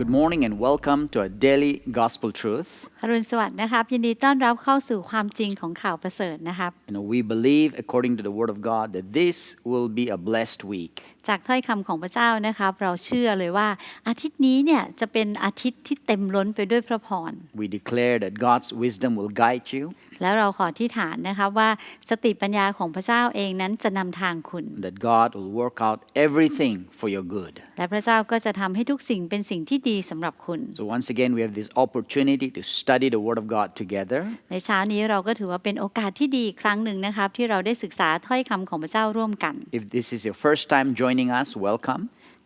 Good morning and welcome to our daily gospel truth. อรุณสวัสดิ์นะครับ ยินดีต้อนรับเข้าสู่ความจริงของข่าวประเสริฐนะครับ You know, we believe, according to the Word of God, that this will be a blessed week. จากถ้อยคำของพระเจ้านะครับ เราเชื่อเลยว่าอาทิตย์นี้เนี่ยจะเป็นอาทิตย์ที่เต็มล้นไปด้วยพระพร We declare that God's wisdom will guide you, แล้วเราขอที่ฐานนะครับว่าสติปัญญาของพระเจ้าเองนั้นจะนำทางคุณ that God will work out everything for your good. และพระเจ้าก็จะทำให้ทุกสิ่งเป็นสิ่งที่ดีสำหรับคุณ So, once again, we have this opportunity to study the Word of God together. ในเช้านี้เราก็ถือว่าเป็นโอกาสที่ดีอีกครั้งหนึ่งนะครับ ที่เราได้ศึกษาถ้อยคำของพระเจ้าร่วมกัน If this is your first time joining us, welcome.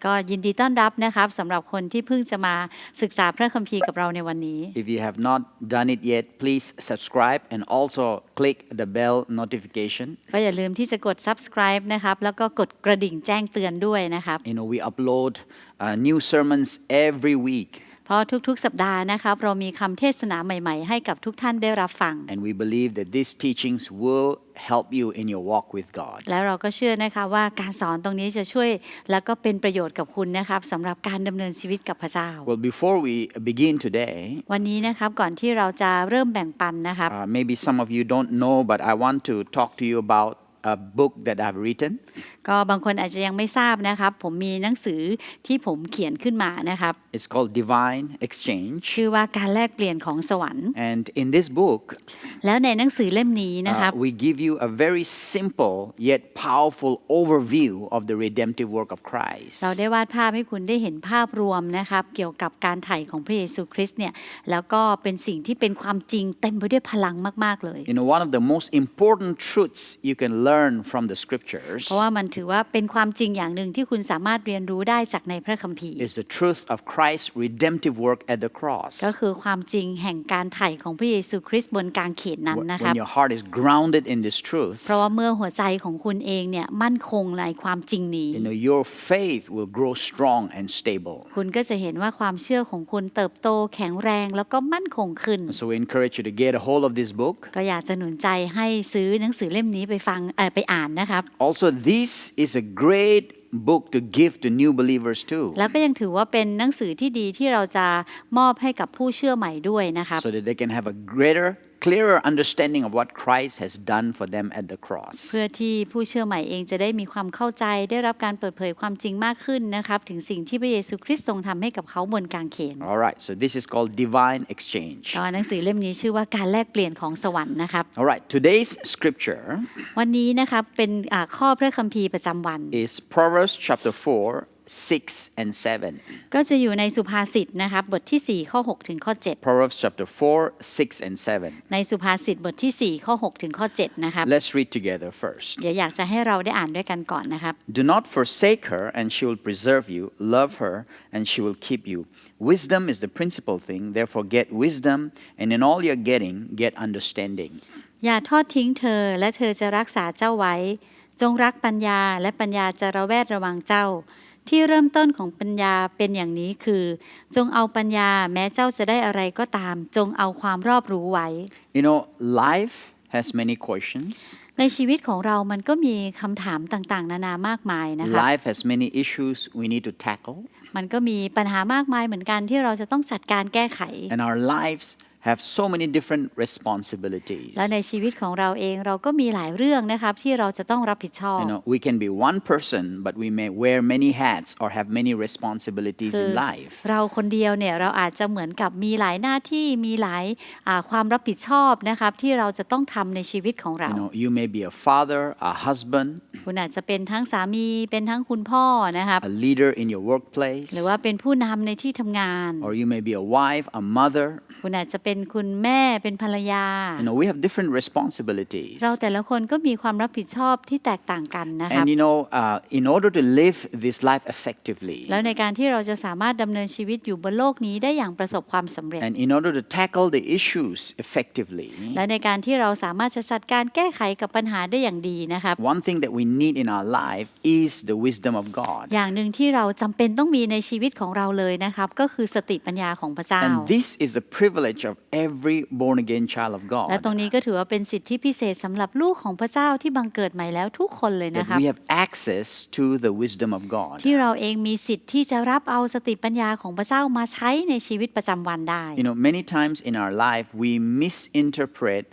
ก็ยินดีต้อนรับนะครับสำหรับคนที่เพิ่งจะมาศึกษาพระคัมภีร์กับเราในวันนี้ If you have not done it yet, please subscribe and also click the bell notification. ก็อย่าลืมที่จะกด subscribe นะครับแล้วก็กดกระดิ่งแจ้งเตือนด้วยนะครับ You know, we upload uh, new sermons every week. เพราะทุกๆ สัปดาห์นะครับเรามีคำเทศนาใหม่ๆ ให้กับทุกท่านได้รับฟัง And we believe that these teachings will help you in your walk with God. แล้วเราก็เชื่อนะคะว่าการสอนตรงนี้จะช่วยแล้วก็เป็นประโยชน์กับคุณนะครับสำหรับการดำเนินชีวิตกับพระเจ้า Well, before we begin today, วันนี้นะครับก่อนที่เราจะเริ่มแบ่งปันนะครับ uh, maybe some of you don't know, but I want to talk to you about a book that I've written. ก็บางคนอาจจะยังไม่ทราบนะครับ ผมมีหนังสือที่ผมเขียนขึ้นมานะครับ It's called Divine Exchange. ชื่อว่าการแลกเปลี่ยนของสวรรค์ And in this book, แล้วในหนังสือเล่มนี้นะครับ uh, we give you a very simple yet powerful overview of the redemptive work of Christ. เราได้วาดภาพให้คุณได้เห็นภาพรวมนะครับ เกี่ยวกับการไถ่ของพระเยซูคริสต์เนี่ยแล้วก็เป็นสิ่งที่เป็นความจริงเต็มไปด้วยพลังมาก ๆ เลย You know, one of the most important truths you can learn from the scriptures เพราะว่ามันถือว่าเป็นความจริงอย่างหนึ่งที่คุณสามารถเรียนรู้ได้จากในพระคัมภีร์ is the truth of Christ's redemptive work at the cross. ก็คือความจริงแห่งการไถ่ของพระเยซูคริสต์บนกางเขนนั้น Wh- นะครับ When your heart is grounded in this truth, เพราะว่าเมื่อหัวใจของคุณเองเนี่ยมั่นคงในความจริงนี้ you know, your faith will grow strong and stable. คุณก็จะเห็นว่าความเชื่อของคุณเติบโตแข็งแรงแล้วก็มั่นคงขึ้น So we encourage you to get a hold of this book. ก็อยากจะหนุนใจให้ซื้อหนังสือเล่มนี้ไปฟังเอ่อไปอ่านนะครับ Also, this is a great book to give to new believers too, แล้วก็ยังถือว่าเป็นหนังสือที่ดีที่เราจะมอบให้กับผู้เชื่อใหม่ด้วยนะครับ so that they can have a greater, clearer understanding of what Christ has done for them at the cross. เพื่อที่ผู้เชื่อใหม่เองจะได้มีความเข้าใจได้รับการเปิดเผยความจริงมากขึ้นนะครับถึงสิ่งที่พระเยซูคริสต์ทรงทำให้กับเขาบนกางเขน All right, so this is called divine exchange. ก็หนังสือเล่มนี้ชื่อว่าการแลกเปลี่ยนของสวรรค์นะครับ All right, today's scripture วันนี้นะครับเป็นอ่าข้อพระคัมภีร์ประจำวัน is Proverbs chapter 4, 6 and 7. ก็จะอยู่ในสุภาษิตนะครับ บทที่ 4 ข้อ 6 ถึงข้อ Proverbs chapter 4, 6 and 7. 7 ในสุภาษิตบทที่ 4 ข้อ 6 ถึงข้อ 7 นะครับ Let's read together first. เดี๋ยวอยากจะให้เราได้อ่านด้วยกันก่อนนะครับ Do not forsake her, and she will preserve you. Love her, and she will keep you. Wisdom is the principal thing, therefore, get wisdom, and in all you're getting, get understanding. อย่าทอดทิ้งเธอและเธอจะรักษาเจ้าไว้ จงรักปัญญาและปัญญาจะระแวดระวังเจ้า ที่เริ่มต้นของปัญญาเป็นอย่างนี้คือ จงเอาปัญญาแม้เจ้าจะได้อะไรก็ตาม จงเอาความรอบรู้ไว้ You know, life has many questions, ในชีวิตของเรามันก็มีคำถามต่างๆ นานามากมายนะคะ life has many issues we need to tackle, มันก็มีปัญหามากมายเหมือนกันที่เราจะต้องจัดการแก้ไข and our lives have so many different responsibilities. และในชีวิตของเราเองเราก็มีหลายเรื่องนะครับที่เราจะต้องรับผิดชอบ You know, we can be one person, but we may wear many hats or have many responsibilities คือ in life. เราคนเดียวเนี่ยเราอาจจะเหมือนกับมีหลายหน้าที่มีหลายอ่าความรับผิดชอบนะครับที่เราจะต้องทำในชีวิตของเรา You know, you may be a father, a husband, คุณอาจจะเป็นทั้งสามีเป็นทั้งคุณพ่อนะครับ a leader in your workplace, หรือว่าเป็นผู้นำในที่ทำงาน or you may be a wife, a mother. คุณอาจจะเป็นคุณแม่เป็นภรรยา You know, we have different responsibilities. เราแต่ละคนก็มีความรับผิดชอบที่แตกต่างกันนะครับ And you know, uh, in order to live this life effectively, แล้วในการที่เราจะสามารถดำเนินชีวิตอยู่บนโลกนี้ได้อย่างประสบความสำเร็จ and in order to tackle the issues effectively, และในการที่เราสามารถจะจัดการแก้ไขกับปัญหาได้อย่างดีนะครับ one thing that we need in our life is the wisdom of God. อย่างหนึ่งที่เราจำเป็นต้องมีในชีวิตของเราเลยนะครับ ก็คือสติปัญญาของพระเจ้า And this is the privilege of every born again child of และ God ตรงนี้ก็ถือว่าเป็นสิทธิพิเศษสำหรับลูกของพระเจ้าที่บังเกิดใหม่แล้วทุกคนเลยนะค that รับ we have access to the wisdom of God. ที่เราเองมีสิทธิ์ที่จะรับเอาสติปัญญาของพระเจ้ามาใช้ในชีวิตประจำวันได้ You know, many times in our life we misinterpret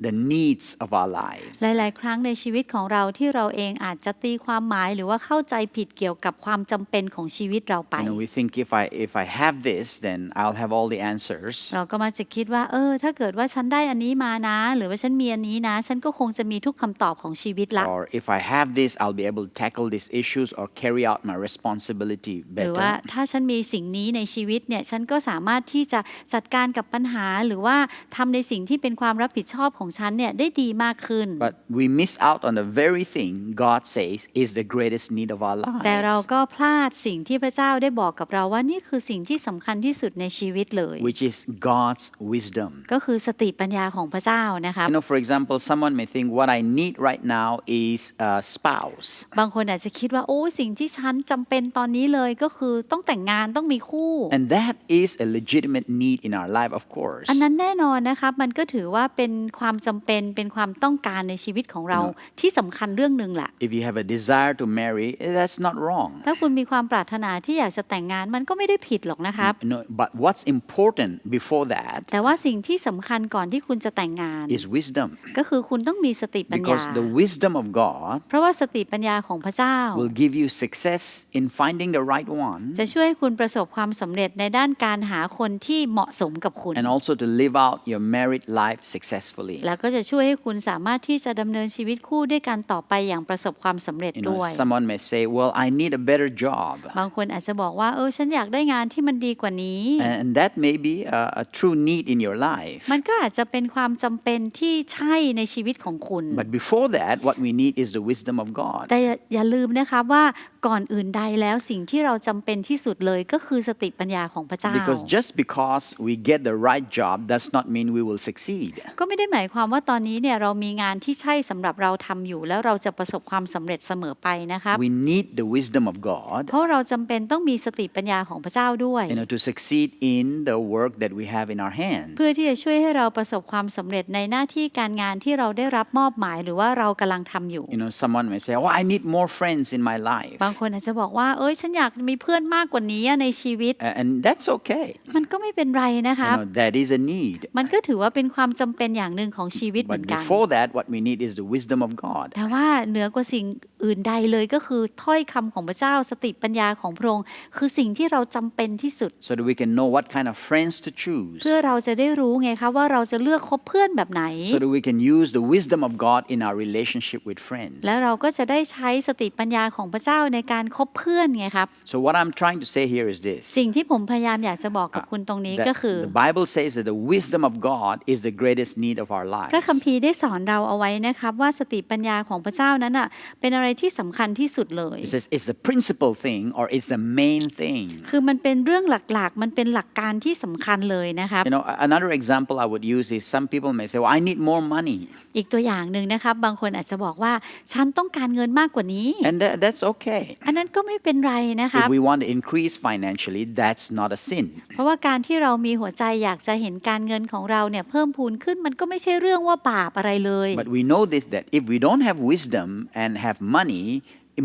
the needs of our lives. หลาย ๆ ครั้งในชีวิตของเราที่เราเองอาจจะตีความหมายหรือว่าเข้าใจผิดเกี่ยวกับความจำเป็นของชีวิตเราไป You know, we think if I if I have this, then I'll have all the answers. เราก็มักจะคิดว่า เออ ถ้าเกิดว่าฉันได้อันนี้มานะ หรือว่าฉันมีอันนี้นะ ฉันก็คงจะมีทุกคำตอบของชีวิตละ Or if I have this, I'll be able to tackle these issues or carry out my responsibility หรือว่า better. ถ้าฉันมีสิ่งนี้ในชีวิตเนี่ย ฉันก็สามารถที่จะจัดการกับปัญหา หรือว่าทำในสิ่งที่เป็นความรับผิดชอบของฉันเนี่ยได้ดีมากขึ้น But we miss out on the very thing God says is the greatest need of our แต่เรา lives, ก็พลาดสิ่งที่พระเจ้าได้บอกกับเราว่านี่คือสิ่งที่สำคัญที่สุดในชีวิตเลย which is God's wisdom. ก็คือสติปัญญาของพระเจ้านะครับ You know, for example, someone may think what I need right now is a spouse. บางคนอาจจะคิดว่าโอ้สิ่งที่ฉันจำเป็นตอนนี้เลยก็คือต้องแต่งงานต้องมีคู่ And that is a legitimate need in our life, of course. อันนั้นแน่นอนนะครับมันก็ถือว่าเป็นความจำเป็นเป็นความต้องการในชีวิตของเราที่สำคัญเรื่องหนึ่งแหละ If you have a desire to marry, eh, that's not wrong. ถ้าคุณมีความปรารถนาที่อยากจะแต่งงานมันก็ไม่ได้ผิดหรอกนะครับ No, but what's important before that แต่ว่าสิ่งที่สำคัญก่อนที่คุณจะแต่งงาน is wisdom. ก็คือคุณต้องมีสติปัญญา Because the wisdom of God เพราะว่าสติปัญญาของพระเจ้า will give you success in finding the right one จะช่วยให้คุณประสบความสำเร็จในด้านการหาคนที่เหมาะสมกับคุณ and also to live out your married life successfully. แล้วก็จะช่วยให้คุณสามารถที่จะดำเนินชีวิตคู่ด้วยกันต่อไปอย่างประสบความสำเร็จ You ด้ know, วย someone may say, Well, I need a better job. บางคนอาจจะบอกว่าเออฉันอยากได้งานที่มันดีกว่านี้ And that may be a, a true need in your life. มันก็อาจจะเป็นความจำเป็นที่ใช่ในชีวิตของคุณ But before that, what we need is the wisdom of God. แต่อย่าอย่าลืมนะครับว่าก่อนอื่นใดแล้วสิ่งที่เราจำเป็นที่สุดเลยก็คือสติปัญญาของพระเจ้า Because just because we get the right job does not mean we will succeed. ก็ไม่ได้หมายความว่าตอนนี้เนี่ยเรามีงานที่ใช่สำหรับเราทำอยู่ แล้วเราจะประสบความสำเร็จเสมอไปนะครับ We need the wisdom of God เพราะเราจำเป็นต้องมีสติปัญญาของพระเจ้าด้วย you know, to succeed in the work that we have in our hands. เพื่อที่จะช่วยให้เราประสบความสำเร็จในหน้าที่การงานที่เราได้รับมอบหมายหรือว่าเรากำลังทำอยู่ You know, someone may say, Oh, I need more friends in my life. บางคนอาจจะบอกว่าเอ้ยฉันอยากมีเพื่อนมากกว่านี้อะในชีวิต A- And that's okay. มันก็ไม่เป็นไรนะค You รับ know, that is a need. มันก็ถือว่าเป็นความจำเป็นอย่างหนึ่งของชีวิตเหมือ But นกัน before that, what we need is the wisdom of God. แต่ว่าเหนือกว่าสิ่งอื่นใดเลยก็คือถ้อยคำของพระเจ้าสติปัญญาของพระองค์คือสิ่งที่เราจำเป็นที่สุด so that we can know what kind of friends to choose, เพื่อเราจะได้รู้ไงคะว่าเราจะเลือกคบเพื่อนแบบไหน so that we can use the wisdom of God in our relationship with friends. แล้วเราก็จะได้ใช้สติปัญญาของพระเจ้าในการคบเพื่อนไงครับ So, what I'm trying to say here is this สิ่งที่ผมพยายามอยากจะบอกกับคุณตรงนี้ that ก็คือ the Bible says that the wisdom of God is the greatest need of our lives. พระคัมภีร์ได้สอนเราเอาไว้นะครับว่าสติปัญญาของพระเจ้านั้นอะเป็นอะไรที่สำคัญที่สุดเลย It says it's the principal thing or it's the main thing. คือมันเป็นเรื่องหลักๆ มันเป็นหลักการที่สำคัญเลยนะครับ You know, a- another example I would use is some people may say, Well, I need more money. อีกตัวอย่างหนึ่งนะครับบางคนอาจจะบอกว่าฉันต้องการเงินมากกว่านี้ And that, that's okay. อันนั้นก็ไม่เป็นไรนะครับ If we want to increase financially, that's not a sin. เพราะว่าการที่เรามีหัวใจอยากจะเห็นการเงินของเราเนี่ยเพิ่มพูนขึ้นมันก็ไม่ใช่เรว่าบาปอะไรเลย But we know this that if we don't have wisdom and have money,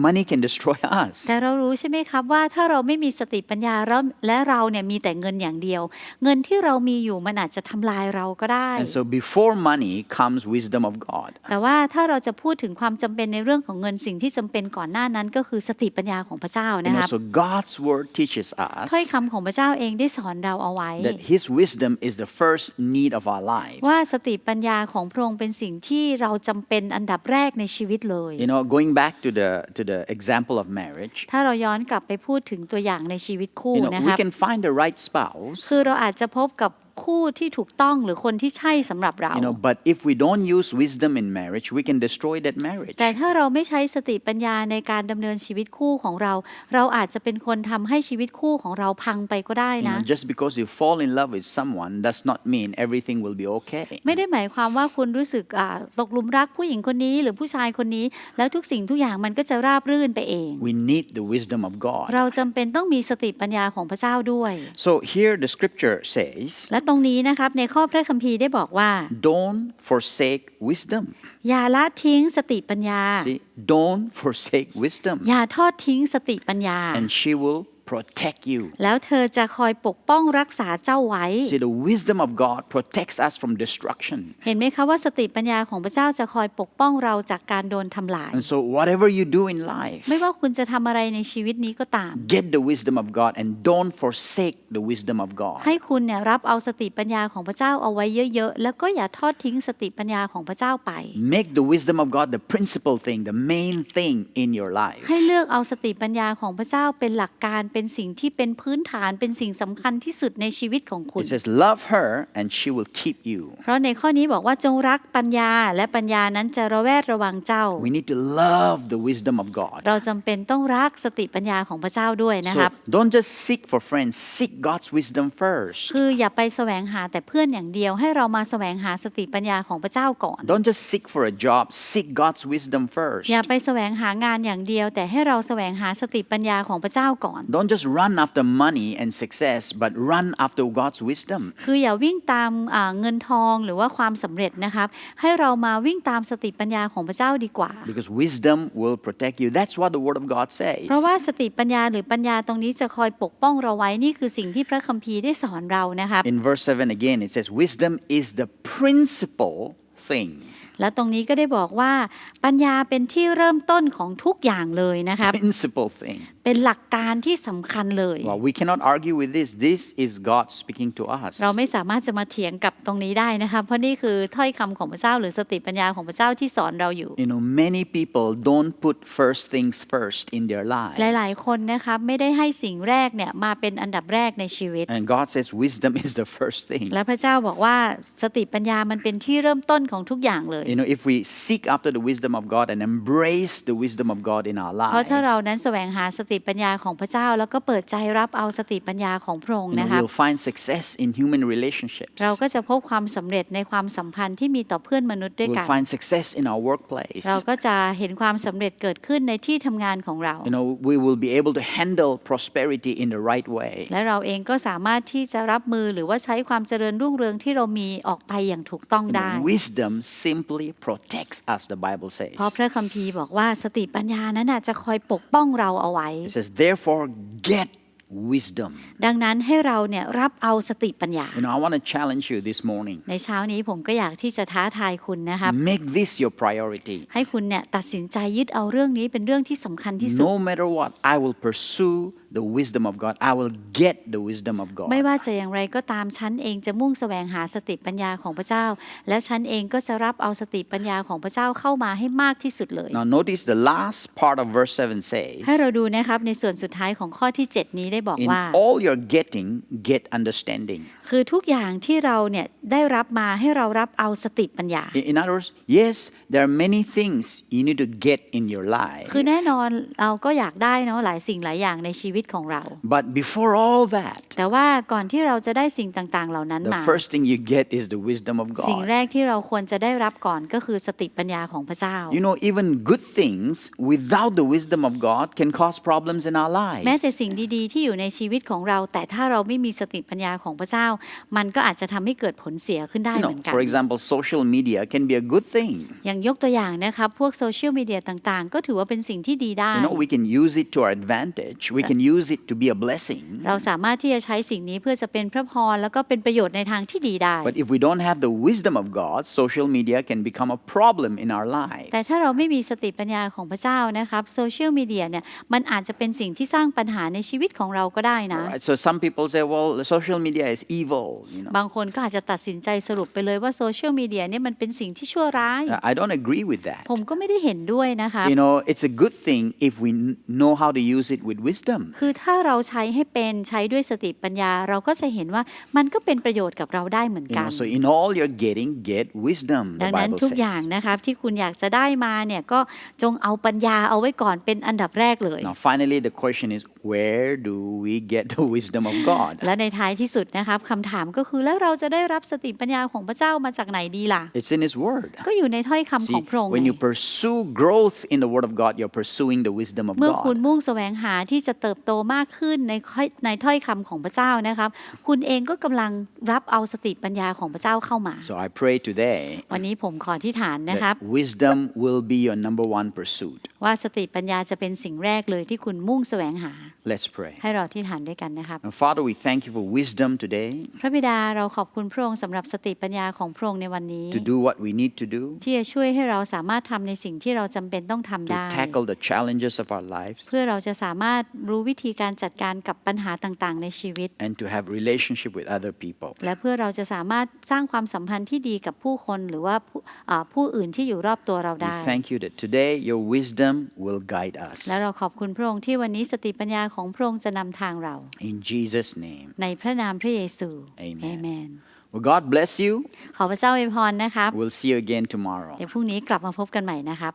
money can destroy us. แต่เรารู้ใช่ไหมครับว่าถ้าเราไม่มีสติปัญญาแล้วและเราเนี่ยมีแต่เงินอย่างเดียว เงินที่เรามีอยู่มันอาจจะทำลายเราก็ได้ And so before money comes wisdom of God. แต่ว่าถ้าเราจะพูดถึงความจำเป็นในเรื่องของเงินสิ่งที่จำเป็นก่อนหน้านั้นก็คือสติปัญญาของพระเจ้า You นะค know, รับ so God's word teaches us ถ้อยคำของพระเจ้าเองได้สอนเราเอาไว้ that His wisdom is the first need of our lives. ว่าสติปัญญาของพระองค์เป็นสิ่งที่เราจำเป็นอันดับแรกในชีวิตเลย You know, going back to the to the example of marriage, ถ้าเราย้อนกลับไปพูดถึงตัวอย่างในชีวิตคู่ you know, นะค we รับ can find the right spouse. คือเราอาจจะพบกับ คู่ที่ถูกต้องหรือคนที่ใช่สำหรับเรา You know, but if we don't use wisdom in marriage, we can destroy that marriage. แต่ถ้าเราไม่ใช้สติปัญญาในการดำเนินชีวิตคู่ของเรา เราอาจจะเป็นคนทำให้ชีวิตคู่ของเราพังไปก็ได้ You นะ know, just because you fall in love with someone does not mean everything will be okay. ไม่ได้หมายความว่าคุณรู้สึกอ่าตกหลุมรักผู้หญิงคนนี้หรือผู้ชายคนนี้ แล้วทุกสิ่งทุกอย่างมันก็จะราบรื่นไปเอง We need the wisdom of God. เราจำเป็นต้องมีสติปัญญาของพระเจ้าด้วย So here the scripture says และตรงนี้นะครับในข้อพระคัมภีร์ได้บอกว่า don't forsake wisdom. อย่าละทิ้งสติปัญญา See, don't forsake wisdom, อย่าทอดทิ้งสติปัญญา and she will protect you. แล้วเธอจะคอยปกป้องรักษาเจ้าไว้ See, the wisdom of God protects us from destruction. เห็นไหมคะว่าสติปัญญาของพระเจ้าจะคอยปกป้องเราจากการโดนทำลาย And so, whatever you do in life, ไม่ว่าคุณจะทำอะไรในชีวิตนี้ก็ตาม get the wisdom of God and don't forsake the wisdom of God. ให้คุณเนี่ยรับเอาสติปัญญาของพระเจ้าเอาไว้เยอะๆ แล้วก็อย่าทอดทิ้งสติปัญญาของพระเจ้าไป Make the wisdom of God the principal thing, the main thing in your life. ให้เลือกเอาสติปัญญาของพระเจ้าเป็นหลักการเป็นสิ่งที่เป็นพื้นฐานเป็นสิ่งสำคัญที่สุดในชีวิตของคุณ It says, Love her and she will keep you. เพราะในข้อนี้บอกว่าจงรักปัญญาและปัญญานั้นจะระแวดระวังเจ้า We need to love the wisdom of God. เราจำเป็นต้องรักสติปัญญาของพระเจ้าด้วยนะครับ So don't just seek for friends, seek God's wisdom first. คืออย่าไปแสวงหาแต่เพื่อนอย่างเดียวให้เรามาแสวงหาสติปัญญาของพระเจ้าก่อน Don't just seek for a job, seek God's wisdom first. อย่าไปแสวงหางานอย่างเดียว แต่ให้เราแสวงหาสติปัญญาของพระเจ้าก่อน Don't just run after money and success, but run after God's wisdom. คืออย่าวิ่งตามอ่าเงินทองหรือว่าความสำเร็จนะครับ ให้เรามาวิ่งตามสติปัญญาของพระเจ้าดีกว่า Because wisdom will protect you. That's what the Word of God says. เพราะว่าสติปัญญาหรือปัญญาตรงนี้จะคอยปกป้องเราไว้นี่คือสิ่งที่พระคัมภีร์ได้สอนเรานะครับ In verse 7 again, it says, Wisdom is the principal thing. แล้วตรงนี้ก็ได้บอกว่าปัญญาเป็นที่เริ่มต้นของทุกอย่างเลยนะครับ Principal thing. เป็นหลักการที่สำคัญเลย Well, we cannot argue with this. This is God speaking to us. เราไม่สามารถจะมาเถียงกับตรงนี้ได้นะคะเพราะนี่คือถ้อยคำของพระเจ้าหรือสติปัญญาของพระเจ้าที่สอนเราอยู่ You know, many people don't put first things first in their ห lives. ลายๆคนนะคะไม่ได้ให้สิ่งแรกเนี่ยมาเป็นอันดับแรกในชีวิต And God says wisdom is the first thing. และพระเจ้าบอกว่าสติปัญญามันเป็นที่เริ่มต้นของทุกอย่างเลย You know, if we seek after the wisdom of God and embrace the wisdom of God in our เพราะถ้าเรา lives, นั้นแสวงหาสติปัญญาของพระเจ้า แล้วก็เปิดใจรับเอาสติปัญญาของพระองค์ you นะ know, คะ we'll find success in human relationships. เราก็จะพบความสำเร็จในความสัมพันธ์ที่มีต่อเพื่อนมนุษย์ด้วย We'll กัน find success in our workplace. เราก็จะเห็นความสำเร็จเกิดขึ้นในที่ทำงานของเรา You know, we will be able to handle prosperity in the right way. และเราเองก็สามารถที่จะรับมือหรือว่าใช้ความเจริญรุ่งเรืองที่เรามีออกไปอย่างถูกต้อง You ได้ know, wisdom simply protects us, the Bible says. เพราะพระคัมภีร์บอกว่าสติปัญญานั้นน่ะจะคอยปกป้องเราเอาไว้ It says, therefore, get wisdom. ดังนั้นให้เราเนี่ยรับเอาสติปัญญา You know, I want to challenge you this morning. ในเช้านี้ผมก็อยากที่จะท้าทายคุณนะครับ Make this your priority. ให้คุณเนี่ยตัดสินใจยึดเอาเรื่องนี้เป็นเรื่องที่สำคัญที่สุด No matter what, I will pursue the wisdom of God. I will get the wisdom of ไม่ God. ว่าจะอย่างไรก็ตามฉันเองจะมุ่งแสวงหาสติปัญญาของพระเจ้า และฉันเองก็จะรับเอาสติปัญญาของพระเจ้าเข้ามาให้มากที่สุดเลย Now, notice the last part of verse 7 says, ให้เราดูนะครับในส่วนสุดท้ายของข้อที่ 7 นี้ได้บอก In ว่า all you're getting, get understanding. คือทุกอย่างที่เราเนี่ยได้รับมาให้เรารับเอาสติปัญญา In in other words, yes, there are many things you need to get in your life. คือแน่นอนเราก็อยากได้เนาะหลายสิ่งหลายอย่างในชีวิตของเรา But before all that, แต่ว่าก่อนที่เราจะได้สิ่งต่าง ๆ เหล่านั้น the มา first thing you get is the wisdom of สิ่ง God. แรกที่เราควรจะได้รับก่อนก็คือสติปัญญาของพระเจ้า You know, even good things without the wisdom of God can cause problems in our แม้แต่ lives. สิ่งดีๆ ที่อยู่ในชีวิตของเรา แต่ถ้าเราไม่มีสติปัญญาของพระเจ้า มันก็อาจจะทำให้เกิดผลเสียขึ้นได้ You เหมื know, อนกัน for example, social media can be a good thing. อย่างยกตัวอย่างนะครับพวกโซเชียลมีเดียต่างๆ ก็ถือว่าเป็นสิ่งที่ดีได้ You know, we can use it to our advantage. We can use it to be a blessing. เราสามารถที่จะใช้สิ่งนี้เพื่อจะเป็นพระพรแล้วก็เป็นประโยชน์ในทางที่ดีได้ But if we don't have the wisdom of God, social media can become a problem in our แต่ lives. ถ้าเราไม่มีสติปัญญาของพระเจ้านะครับโซเชียลมีเดียเนี่ยมันอาจจะเป็นสิ่งที่สร้างปัญหาในชีวิตของเราก็ได้นะ Right? So some people say, well, the social media is evil. You know, บางคนก็อาจจะตัดสินใจสรุปไปเลยว่าโซเชียลมีเดียเนี่ยมันเป็นสิ่งที่ชั่วร้าย Uh, I don't agree with that. ผมก็ไม่ได้เห็นด้วยนะคะ You know, it's a good thing if we kn- know how to use it with wisdom. คือถ้าเราใช้ให้เป็นใช้ด้วยสติปัญญา เราก็จะเห็นว่ามันก็เป็นประโยชน์กับเราได้เหมือน You กัน know, so in all you're getting, get wisdom. ดั The งนั้น Bible ทุกอย่าง says. นะครับที่คุณอยากจะได้มาเนี่ยก็จงเอาปัญญาเอาไว้ก่อนเป็นอันดับแรกเลย Now, finally, the question is, where do we get the wisdom of God? และในท้ายที่สุดนะครับคำถามก็คือแล้วเราจะได้รับสติปัญญาของพระเจ้ามาจากไหนดีล่ะ It's in His Word. ก็อยู่ในถ้อยคำข See, องพระองค์ when ไง you pursue growth in the Word of God, you're pursuing the wisdom of เมื่อคุณ God. มุ่งแสวงหาที่จะเติบโตมากขึ้นในค่อยในถ้อยคำของพระเจ้านะครับ คุณเองก็กำลังรับเอาสติปัญญาของพระเจ้าเข้ามา So I pray today วันนี้ผมขอที่ฐานนะครับ that wisdom will be your number one pursuit. ว่าสติปัญญาจะเป็นสิ่งแรกเลยที่คุณมุ่งแสวงหา Let's pray. ให้เราที่ฐานด้วยกันนะครับ And Father, we thank you for wisdom today พระบิดาเราขอบคุณพระองค์สำหรับสติปัญญาของพระองค์ในวันนี้ to do what we need to do, ที่จะช่วยให้เราสามารถทำในสิ่งที่เราจำเป็นต้องทำ to ได้ tackle the challenges of our lives, เพื่อเราจะสามารถรู้วิธีการจัดการกับปัญหาต่างๆ ในชีวิต and to have relationship with other people. และเพื่อเราจะสามารถสร้างความสัมพันธ์ที่ดีกับผู้คนหรือว่าผู้อ่าผู้อื่นที่อยู่รอบตัวเรา We ได้ thank you that today your wisdom will guide us. และเราขอบคุณพระองค์ที่วันนี้สติปัญญาของพระองค์จะนำทางเรา In Jesus' name. ในพระนามพระเยซู Amen เอเมน Well, God bless you. ขอพระเจ้าอวยพรนะครับ We'll see you again tomorrow. เดี๋ยวพรุ่งนี้กลับมาพบกันใหม่นะครับ